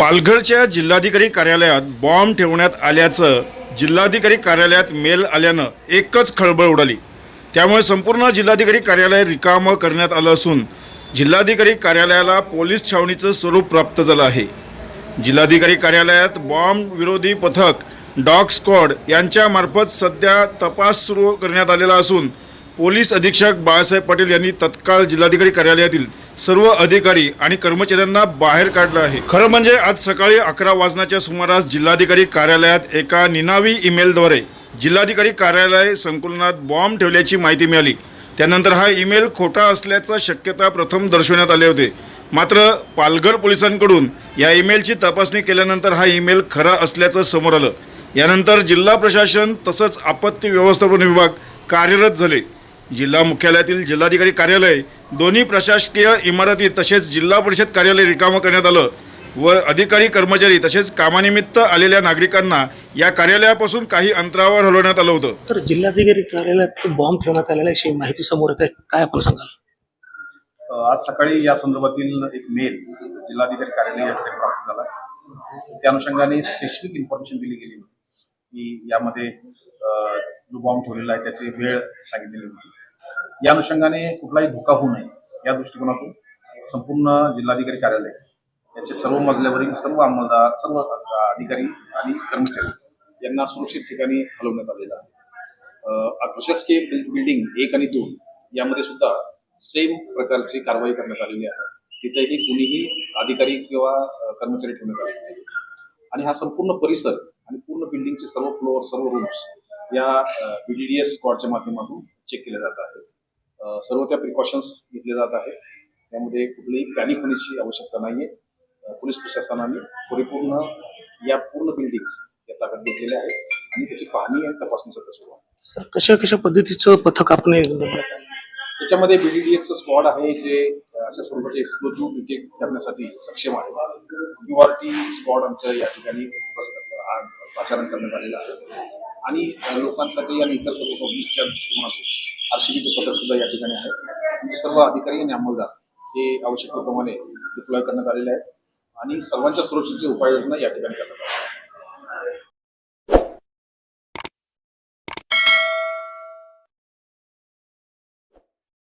पालघरच्या जिल्हाधिकारी कार्यालयात बॉम्ब ठेवण्यात आल्याचं जिल्हाधिकारी कार्यालयात मेल आल्यानं एकच खळबळ उडाली. त्यामुळे संपूर्ण जिल्हाधिकारी कार्यालय रिकामं करण्यात आलं असून जिल्हाधिकारी कार्यालयाला पोलीस छावणीचं स्वरूप प्राप्त झालं आहे. जिल्हाधिकारी कार्यालयात बॉम्ब विरोधी पथक डॉग स्क्वॉड यांच्यामार्फत सध्या तपास सुरू करण्यात आलेला असून पोलीस अधीक्षक बाळासाहेब पाटील यांनी तत्काळ जिल्हाधिकारी कार्यालयातील सर्व अधिकारी आणि कर्मचाऱ्यांना बाहेर काढलं आहे. खरं म्हणजे आज सकाळी अकरा वाजण्याच्या सुमारास जिल्हाधिकारी कार्यालयात एका निनावी ईमेलद्वारे जिल्हाधिकारी कार्यालय संकुलनात बॉम्ब ठेवल्याची माहिती मिळाली. त्यानंतर हा ईमेल खोटा असल्याचा शक्यता प्रथम दर्शवण्यात आले होते. मात्र पालघर पोलिसांकडून या ईमेलची तपासणी केल्यानंतर हा ईमेल खरा असल्याचं समोर आलं. यानंतर जिल्हा प्रशासन तसंच आपत्ती व्यवस्थापन विभाग कार्यरत झाले. जिल्हा मुख्यालयातील जिल्हाधिकारी कार्यालय दोन्ही प्रशासकीय इमारती तसेच जिल्हा परिषद कार्यालय रिकामं करण्यात आलं व अधिकारी कर्मचारी तसेच कामानिमित्त आलेल्या नागरिकांना या कार्यालयापासून काही अंतरावर हलवण्यात आलं होतं. तर जिल्हाधिकारी कार्यालयात बॉम्ब ठेवण्यात आलेला अशी माहिती समोर येत. आहे काय आपण सांगाल? आज सकाळी या संदर्भातील एक मेल जिल्हाधिकारी कार्यालय या ठिकाणी प्राप्त झाला. त्या अनुषंगाने स्पेसिफिक इन्फॉर्मेशन दिली गेली होती की यामध्ये जो बॉम्ब ठेवलेला आहे त्याची वेळ सांगितलेली होती. या अनुषंगाने कुठलाही धोका होऊ नये या दृष्टिकोनातून संपूर्ण जिल्हाधिकारी कार्यालय याचे सर्व मजल्यावरील सर्व अंमलदार सर्व अधिकारी आणि कर्मचारी यांना सुरक्षित ठिकाणी हलवण्यात आलेलं आहे. प्रशासकीय बिल्डिंग एक आणि दोन यामध्ये सुद्धा सेम प्रकारची कारवाई करण्यात आलेली आहे. तिथेही कुणीही अधिकारी किंवा कर्मचारी ठेवण्यात आलेले नाही आणि हा संपूर्ण परिसर आणि पूर्ण बिल्डिंगचे सर्व फ्लोअर सर्व रूम्स या बीडीडीएस स्क्वॉडच्या माध्यमातून चेक केले जात आहे सर्व त्या प्रिकॉशन्स घेतले जात आहेत. त्यामध्ये कुठलीही पॅनिक होण्याची आवश्यकता नाहीये. अ, पोलीस प्रशासनाने परिपूर्ण या पूर्ण बिल्डिंग्स या ताब्यात घेतलेल्या आहेत आणि त्याची पाहणी आणि तपासणी सध्या सुरू आहे. सर कशा कशा पद्धतीचं पथक आपण? त्याच्यामध्ये बीडीडीएचं स्क्वॉड आहे जे अशा स्वरूपाचे एक्सप्लोजिव्ह डिटेक्ट करण्यासाठी सक्षम आहे. युआरटी स्क्वॉड आमच्या या ठिकाणी पाचारण करण्यात आलेलं आहे. आणि लोकांसाठी आणि इतर सर्व पब्लिकच्या दृष्टिकोनातून आरसीबीचे पथक सुद्धा या ठिकाणी आहे. म्हणजे सर्व अधिकारी आणि अंमलदार हे आवश्यकतेप्रमाणे डिप्लॉय करण्यात आलेले आहेत. आणि सर्वांच्या सुरक्षेची उपाययोजना या ठिकाणी करण्यात आली